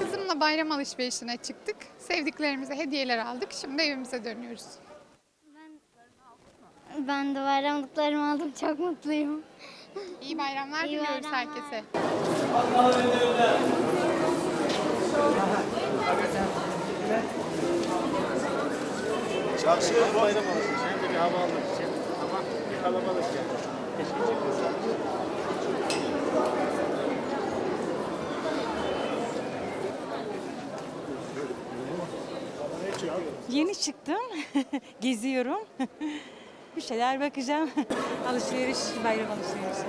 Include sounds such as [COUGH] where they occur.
Kızımla bayram alışverişine çıktık. Sevdiklerimize hediyeler aldık. Şimdi evimize dönüyoruz. Ben de bayramlıklarımı aldım. Çok mutluyum. İyi bayramlar İyi diliyoruz bayramlar. herkese. Çarşıya bayram alışmış. Hem de bir hava almak için. Yeni çıktım. [LAUGHS] Geziyorum. [LAUGHS] Bir şeyler bakacağım. [LAUGHS] Alışveriş, bayram alışverişi.